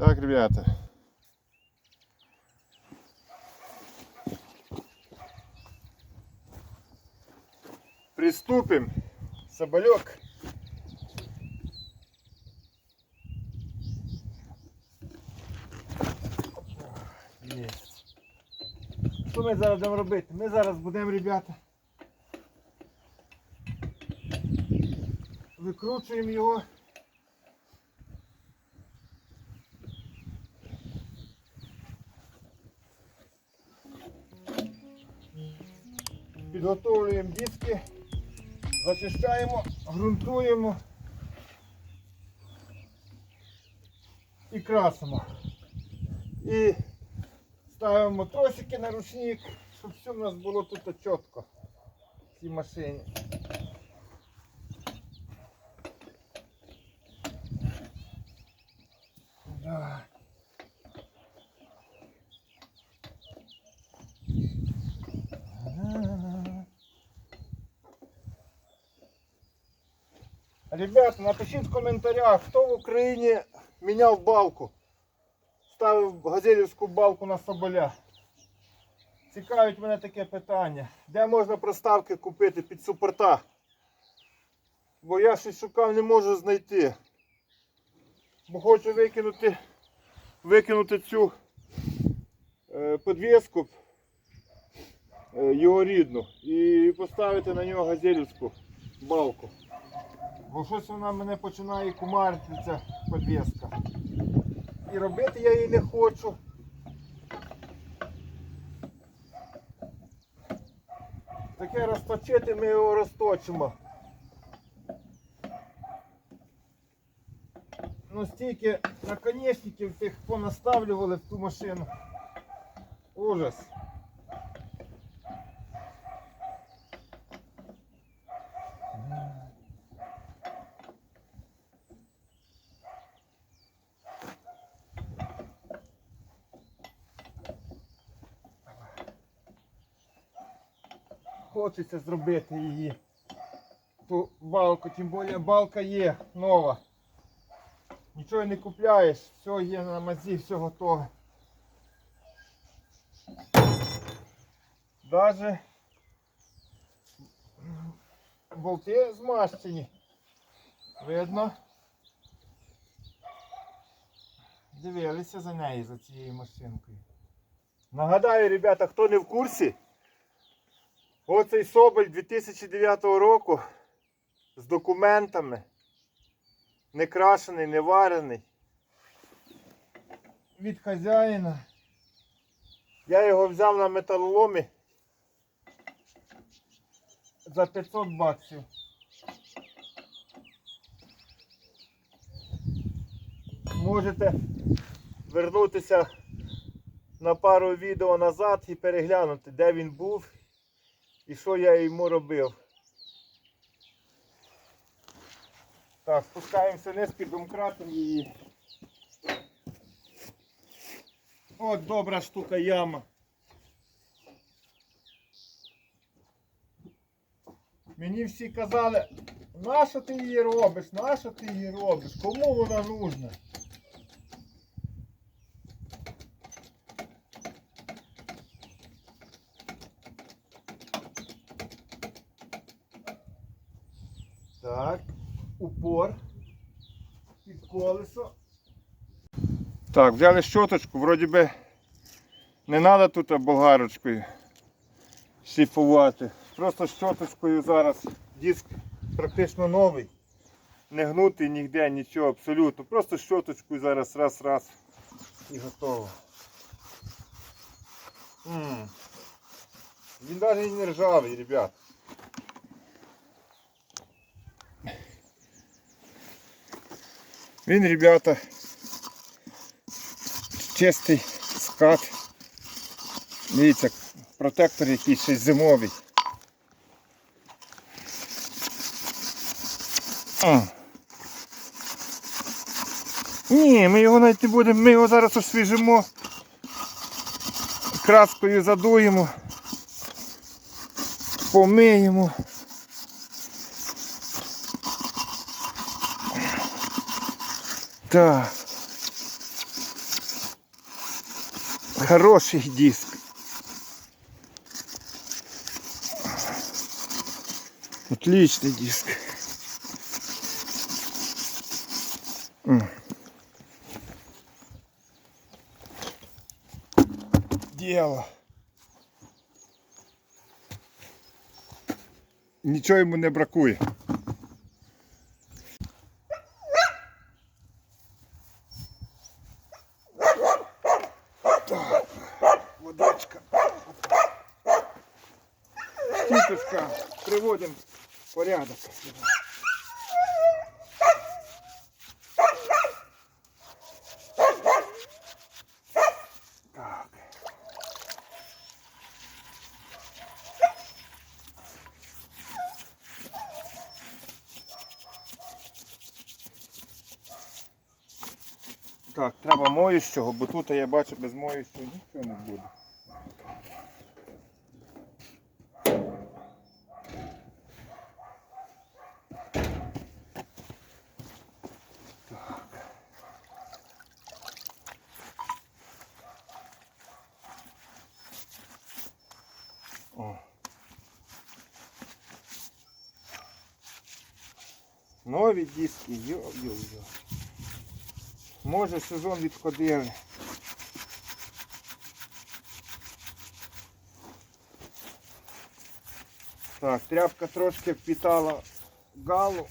Так, ребята. Приступим. Соболек. Єсть. Що ми зараз будемо робити? Ми зараз будемо, ребята, викручуємо його. Підготовлюємо диски, зачищаємо, ґрунтуємо і красимо. І ставимо тросики на ручник, щоб все в нас було тут чітко в цій машині. Да. Ребята, напишіть в коментарях, хто в Україні міняв балку, ставив газелівську балку на соболя. Цікавить мене таке питання. Де можна проставки купити під супорта? Бо я щось шукав, не можу знайти. Бо хочу викинути, викинути цю е, підвіску, е, його рідну, і поставити на нього газелівську балку. Бо щось вона мене починає кумарити, ця підвіска. І робити я її не хочу. Таке розточити ми його розточимо. Ну стільки наконечників тих понаставлювали в ту машину. Ужас. Хочеться зробити її. Ту балку, тим більше балка є нова. Нічого не купляєш, все є на мазі, все готове. Даже болти змащені. Видно. Дивилися за нею, за цією машинкою. Нагадаю, ребята, хто не в курсі, оцей Соболь 2009 року з документами не крашений, не варений. Від хазяїна. Я його взяв на металоломі за 500 баксів. Можете вернутися на пару відео назад і переглянути, де він був і що я йому робив. Так, спускаємося вниз під домкратом її. От добра штука яма. Мені всі казали, нащо ти її робиш, нащо ти її робиш, кому вона нужна? Так, упор під колесо. Так, взяли щоточку, вроді би не треба тут болгарочкою шліфувати. Просто щоточкою зараз диск практично новий. Не гнутий ніде, нічого абсолютно. Просто щоточкою зараз раз-раз і готово. М. Він навіть не ржавий, ребят. Він, ребята, чистий скат. Дивіться, протектор якийсь ще зимовий. О. Ні, ми його навіть не будемо, ми його зараз освіжимо, краскою задуємо, помиємо. Так. Хороший диск. Отличный диск. Дело. Нічого йому не бракує. Приводимо порядок. Так, треба моющого, бо тут я бачу без моющого нічого не буде. Нові диски, йо-йо-йо. Може сезон відходили. Так, тряпка трошки впітала галу.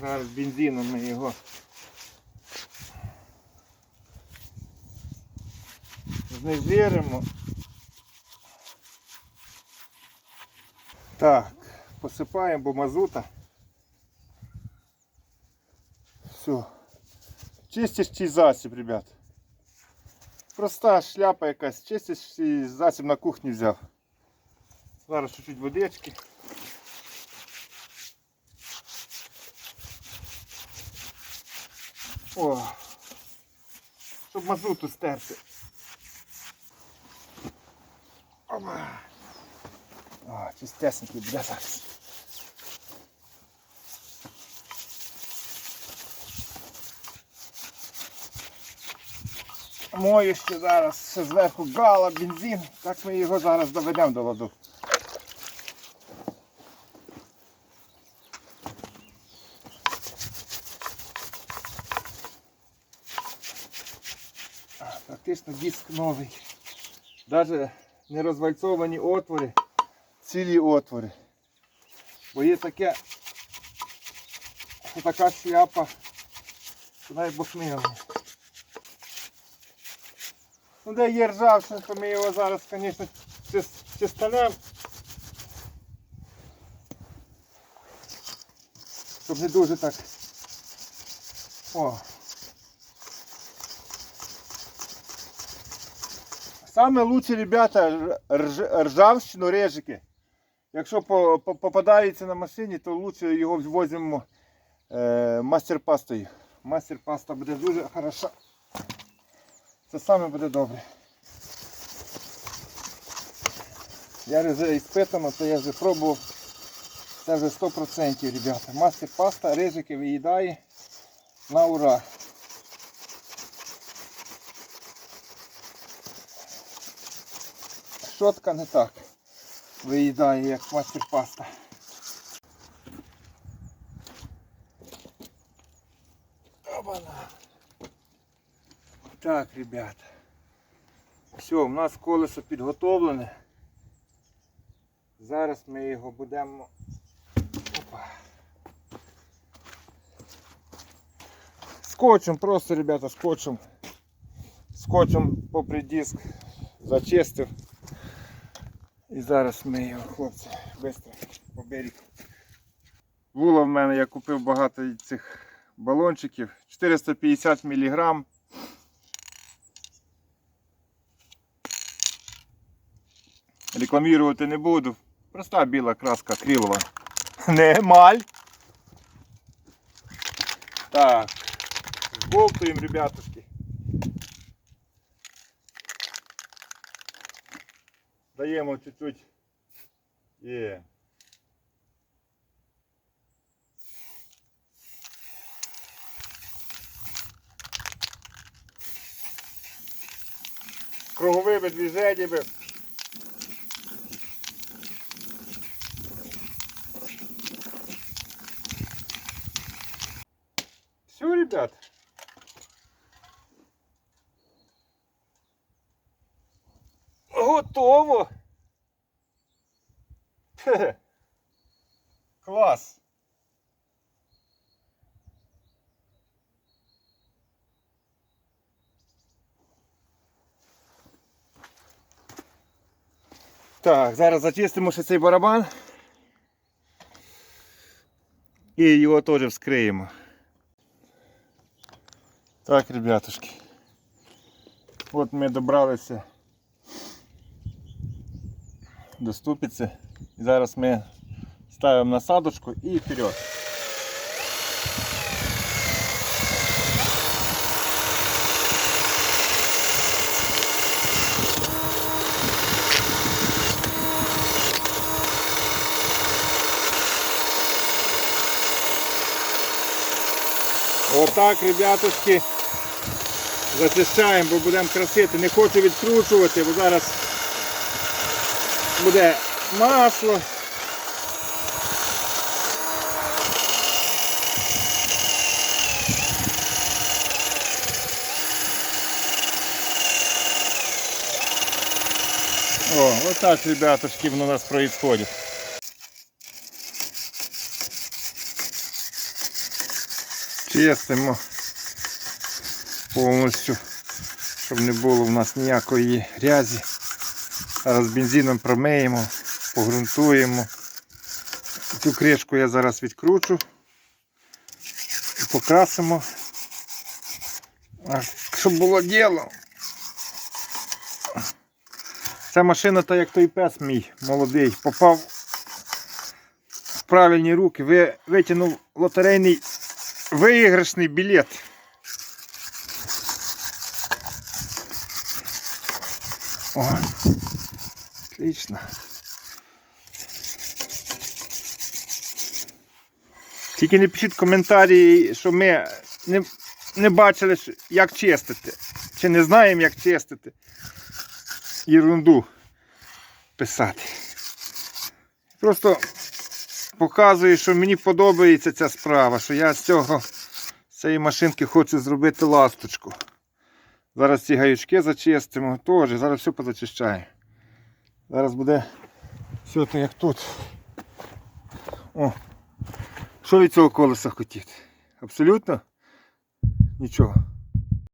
Зараз бензином ми його. Знезіримо. Так, посипаємо, бо мазута. Все. Чистящий засіб, ребят. Проста шляпа якась, чистящий засіб на кухні взяв. Зараз чуть-чуть водички. О, щоб мазуту стерти. Опа. О, чистесенький буде зараз. Мою ще зараз ще зверху гала, бензин, так ми його зараз доведемо до ладу. А, Практично диск новий. Навіть не розвальцовані отвори, цілі отвори. Бо є таке, така шляпа, що навіть бошмила. Ну де є ржавчина, то ми його зараз, звісно, чис- чистанемо. Щоб не дуже так. О. Саме лучше, ребята, рж- ржавчину режики. Якщо по- по- попадається на машині, то лучше його возьмемо е, мастер-пастою. Мастер-паста буде дуже хороша. Це саме буде добре. Я вже іспитано, це я вже пробував. Це вже 100%, ребята. Мастер паста, рижики виїдає на ура. Щотка не так виїдає, як мастер паста. Так, ребята. Все, у нас колесо підготовлене. Зараз ми його будемо. Опа. Скотчем, просто, ребята, скотчем. Скотчем попри диск зачистив. І зараз ми його, хлопці, швидко поберіг. Було в мене, я купив багато цих балончиків. 450 мг. Рекламувати не буду. Проста біла краска акрилова. Не емаль. Так. Збовтуємо, ребятушки. даємо чуть-чуть і круговими движеннями. Все, ребят. Готово. Хе-хе. Клас. Так, зараз зачистимо ще цей барабан. І його теж вскриємо. Так, ребятушки. От ми добралися до. І зараз ми ставимо насадочку і вперед. Отак, ребятушки, зачищаємо, бо будемо красити. Не хочу відкручувати, бо зараз буде масло. О, вот так, ребятушки, у нас происходит. Чистимо повністю, щоб не було в нас ніякої грязі. Зараз бензином промиємо, погрунтуємо. Цю кришку я зараз відкручу і покрасимо. Щоб було діло. Ця машина, та як той пес мій молодий, попав в правильні руки, ви, витягнув лотерейний виграшний білет. О, отлично. Тільки не пишіть коментарі, що ми не, не бачили, як чистити. Чи не знаємо, як чистити. Єрунду писати. Просто показую, що мені подобається ця справа, що я з цього з цієї машинки хочу зробити ласточку. Зараз ці гаючки зачистимо, теж, зараз все позачищаємо. Зараз буде все як тут. О, що від цього колеса хотіти? Абсолютно нічого.